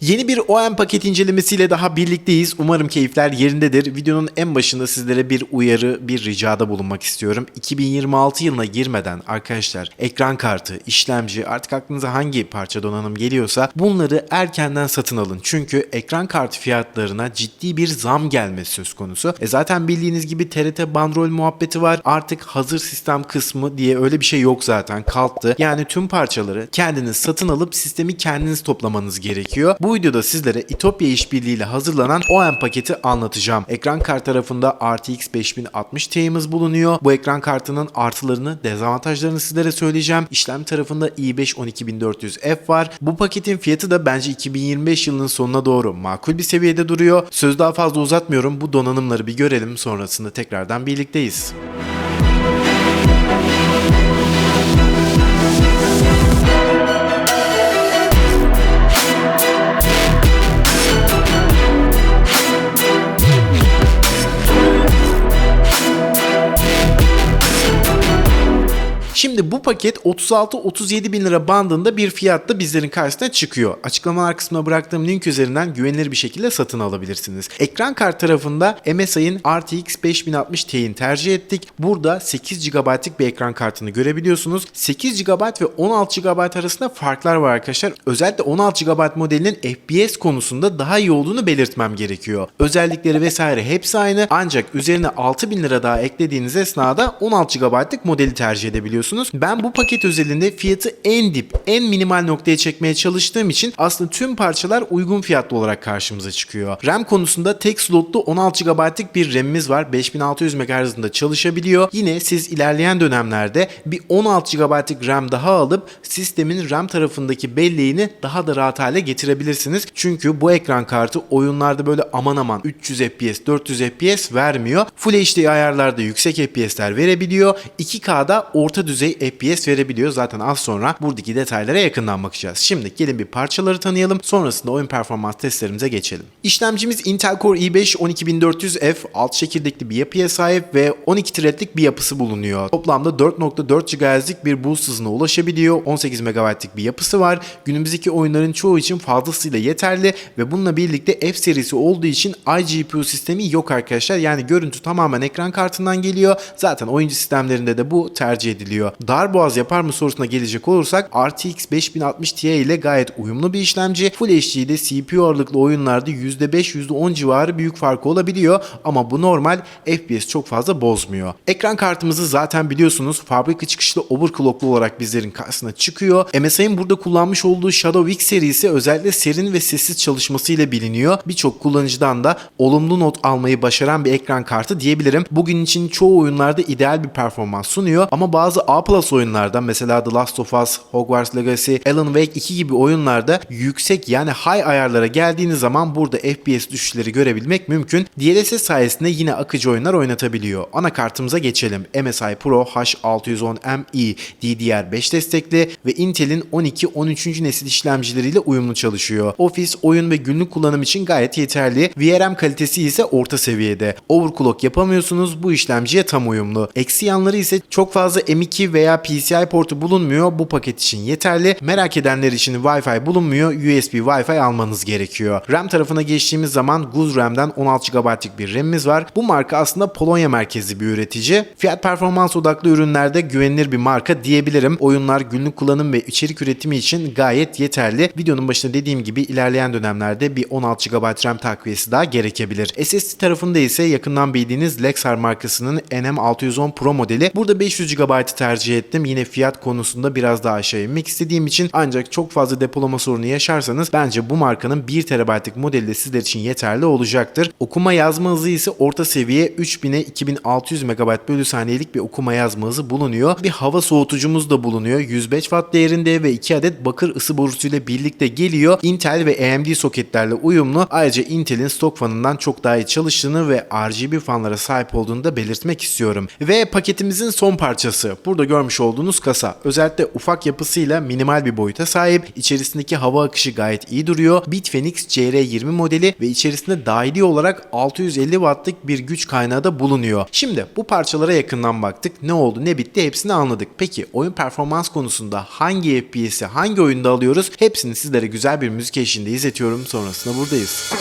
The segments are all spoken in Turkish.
Yeni bir OEM paket incelemesiyle daha birlikteyiz. Umarım keyifler yerindedir. Videonun en başında sizlere bir uyarı, bir ricada bulunmak istiyorum. 2026 yılına girmeden arkadaşlar ekran kartı, işlemci artık aklınıza hangi parça donanım geliyorsa bunları erkenden satın alın. Çünkü ekran kartı fiyatlarına ciddi bir zam gelmesi söz konusu. E zaten bildiğiniz gibi TRT bandrol muhabbeti var. Artık hazır sistem kısmı diye öyle bir şey yok zaten kalktı. Yani tüm parçaları kendiniz satın alıp sistemi kendiniz toplamanız gerekiyor. Bu videoda sizlere İtopya işbirliğiyle hazırlanan OEM paketi anlatacağım. Ekran kart tarafında RTX 5060 Ti'miz bulunuyor. Bu ekran kartının artılarını, dezavantajlarını sizlere söyleyeceğim. İşlem tarafında i5 12400F var. Bu paketin fiyatı da bence 2025 yılının sonuna doğru makul bir seviyede duruyor. Söz daha fazla uzatmıyorum. Bu donanımları bir görelim. Sonrasında tekrardan birlikteyiz. Şimdi bu paket 36-37 bin lira bandında bir fiyatla bizlerin karşısına çıkıyor. Açıklamalar kısmına bıraktığım link üzerinden güvenilir bir şekilde satın alabilirsiniz. Ekran kart tarafında MSI'ın RTX 5060 Ti'ni tercih ettik. Burada 8 GB'lık bir ekran kartını görebiliyorsunuz. 8 GB ve 16 GB arasında farklar var arkadaşlar. Özellikle 16 GB modelinin FPS konusunda daha iyi olduğunu belirtmem gerekiyor. Özellikleri vesaire hepsi aynı ancak üzerine 6000 lira daha eklediğiniz esnada 16 GB'lık modeli tercih edebiliyorsunuz. Ben bu paket özelinde fiyatı en dip, en minimal noktaya çekmeye çalıştığım için aslında tüm parçalar uygun fiyatlı olarak karşımıza çıkıyor. RAM konusunda tek slotlu 16 GB'lık bir RAM'imiz var. 5600 MHz'ında çalışabiliyor. Yine siz ilerleyen dönemlerde bir 16 GB'lık RAM daha alıp sistemin RAM tarafındaki belleğini daha da rahat hale getirebilirsiniz. Çünkü bu ekran kartı oyunlarda böyle aman aman 300 FPS, 400 FPS vermiyor. Full HD ayarlarda yüksek FPS'ler verebiliyor. 2K'da orta düzey FPS verebiliyor. Zaten az sonra buradaki detaylara yakından bakacağız. Şimdi gelin bir parçaları tanıyalım. Sonrasında oyun performans testlerimize geçelim. İşlemcimiz Intel Core i5 12400F alt çekirdekli bir yapıya sahip ve 12 threadlik bir yapısı bulunuyor. Toplamda 4.4 GHz'lik bir boost hızına ulaşabiliyor. 18 MB'lik bir yapısı var. Günümüzdeki oyunların çoğu için fazlasıyla yeterli ve bununla birlikte F serisi olduğu için iGPU sistemi yok arkadaşlar. Yani görüntü tamamen ekran kartından geliyor. Zaten oyuncu sistemlerinde de bu tercih ediliyor. Darboğaz yapar mı sorusuna gelecek olursak RTX 5060 Ti ile gayet uyumlu bir işlemci. Full HD'de CPU ağırlıklı oyunlarda %5 %10 civarı büyük farkı olabiliyor ama bu normal FPS çok fazla bozmuyor. Ekran kartımızı zaten biliyorsunuz fabrika çıkışlı overclocklu olarak bizlerin karşısına çıkıyor. MSI'nin burada kullanmış olduğu Shadow X serisi özellikle serin ve sessiz çalışmasıyla biliniyor. Birçok kullanıcıdan da olumlu not almayı başaran bir ekran kartı diyebilirim. Bugün için çoğu oyunlarda ideal bir performans sunuyor ama bazı A Plus oyunlarda mesela The Last of Us, Hogwarts Legacy, Alan Wake 2 gibi oyunlarda yüksek yani high ayarlara geldiğiniz zaman burada FPS düşüşleri görebilmek mümkün. DLSS sayesinde yine akıcı oyunlar oynatabiliyor. Anakartımıza geçelim. MSI Pro H610ME DDR5 destekli ve Intel'in 12-13. nesil işlemcileriyle uyumlu çalışıyor. Ofis, oyun ve günlük kullanım için gayet yeterli. VRM kalitesi ise orta seviyede. Overclock yapamıyorsunuz bu işlemciye tam uyumlu. Eksi yanları ise çok fazla M2 veya PCI portu bulunmuyor. Bu paket için yeterli. Merak edenler için Wi-Fi bulunmuyor. USB Wi-Fi almanız gerekiyor. RAM tarafına geçtiğimiz zaman Guz RAM'den 16 GB'lık bir RAM'imiz var. Bu marka aslında Polonya merkezli bir üretici. Fiyat performans odaklı ürünlerde güvenilir bir marka diyebilirim. Oyunlar, günlük kullanım ve içerik üretimi için gayet yeterli. Videonun başında dediğim gibi ilerleyen dönemlerde bir 16 GB RAM takviyesi daha gerekebilir. SSD tarafında ise yakından bildiğiniz Lexar markasının NM610 Pro modeli. Burada 500 GB tercih ettim. Yine fiyat konusunda biraz daha aşağı inmek istediğim için ancak çok fazla depolama sorunu yaşarsanız bence bu markanın 1 TB'lık modeli de sizler için yeterli olacaktır. Okuma yazma hızı ise orta seviye 3000'e 2600 MB bölü saniyelik bir okuma yazma hızı bulunuyor. Bir hava soğutucumuz da bulunuyor. 105 Watt değerinde ve 2 adet bakır ısı borusuyla birlikte geliyor. Intel ve AMD soketlerle uyumlu. Ayrıca Intel'in stok fanından çok daha iyi çalıştığını ve RGB fanlara sahip olduğunu da belirtmek istiyorum. Ve paketimizin son parçası. Burada görmüş görmüş olduğunuz kasa. Özellikle ufak yapısıyla minimal bir boyuta sahip. İçerisindeki hava akışı gayet iyi duruyor. Bitfenix CR20 modeli ve içerisinde dahili olarak 650 wattlık bir güç kaynağı da bulunuyor. Şimdi bu parçalara yakından baktık. Ne oldu ne bitti hepsini anladık. Peki oyun performans konusunda hangi FPS'i hangi oyunda alıyoruz? Hepsini sizlere güzel bir müzik eşliğinde izletiyorum. Sonrasında buradayız.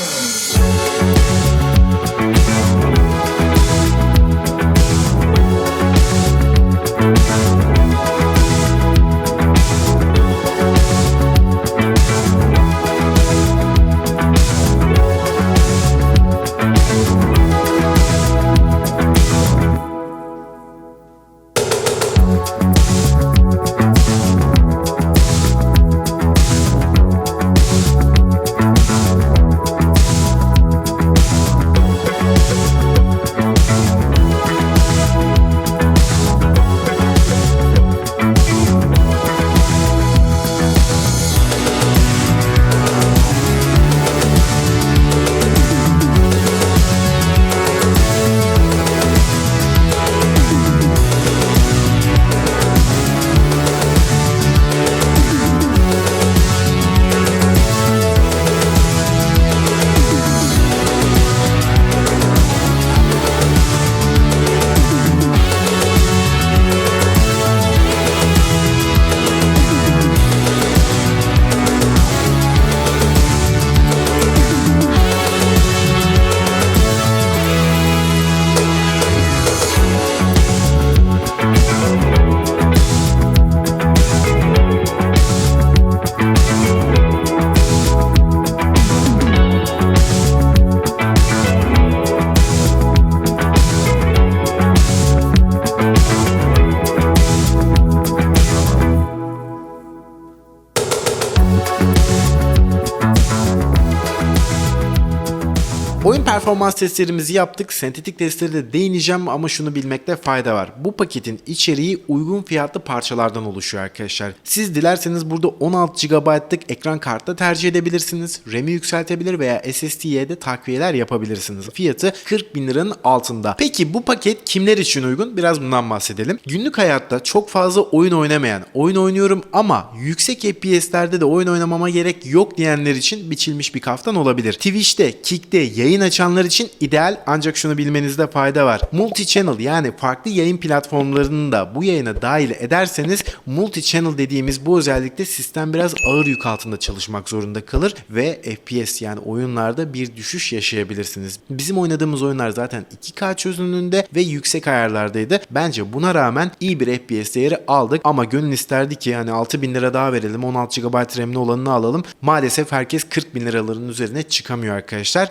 Oyun performans testlerimizi yaptık. Sentetik testleri de değineceğim ama şunu bilmekte fayda var. Bu paketin içeriği uygun fiyatlı parçalardan oluşuyor arkadaşlar. Siz dilerseniz burada 16 GB'lık ekran kartı tercih edebilirsiniz. RAM'i yükseltebilir veya SSD'ye de takviyeler yapabilirsiniz. Fiyatı 40 bin liranın altında. Peki bu paket kimler için uygun? Biraz bundan bahsedelim. Günlük hayatta çok fazla oyun oynamayan, oyun oynuyorum ama yüksek FPS'lerde de oyun oynamama gerek yok diyenler için biçilmiş bir kaftan olabilir. Twitch'te, Kick'te yayın açanlar için ideal ancak şunu bilmenizde fayda var. Multi-channel yani farklı yayın platformlarını da bu yayına dahil ederseniz multi-channel dediğimiz bu özellikle sistem biraz ağır yük altında çalışmak zorunda kalır ve FPS yani oyunlarda bir düşüş yaşayabilirsiniz. Bizim oynadığımız oyunlar zaten 2K çözünürlüğünde ve yüksek ayarlardaydı. Bence buna rağmen iyi bir FPS değeri aldık ama gönül isterdi ki hani 6000 lira daha verelim 16 GB RAM'li olanını alalım. Maalesef herkes 40 bin liraların üzerine çıkamıyor arkadaşlar.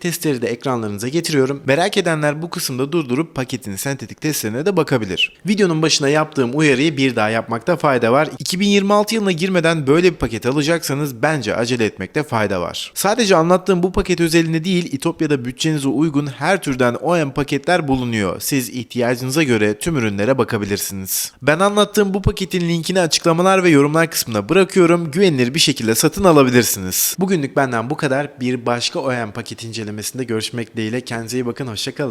Testleri de ekranlarınıza getiriyorum. Merak edenler bu kısımda durdurup paketin sentetik testlerine de bakabilir. Videonun başına yaptığım uyarıyı bir daha yapmakta fayda var. 2026 yılına girmeden böyle bir paket alacaksanız bence acele etmekte fayda var. Sadece anlattığım bu paket özelinde değil, İtopya'da bütçenize uygun her türden OEM paketler bulunuyor. Siz ihtiyacınıza göre tüm ürünlere bakabilirsiniz. Ben anlattığım bu paketin linkini açıklamalar ve yorumlar kısmına bırakıyorum. Güvenilir bir şekilde satın alabilirsiniz. Bugünlük benden bu kadar. Bir başka OEM paket incelemesinde görüşmek dileğiyle. Kendinize iyi bakın. Hoşçakalın.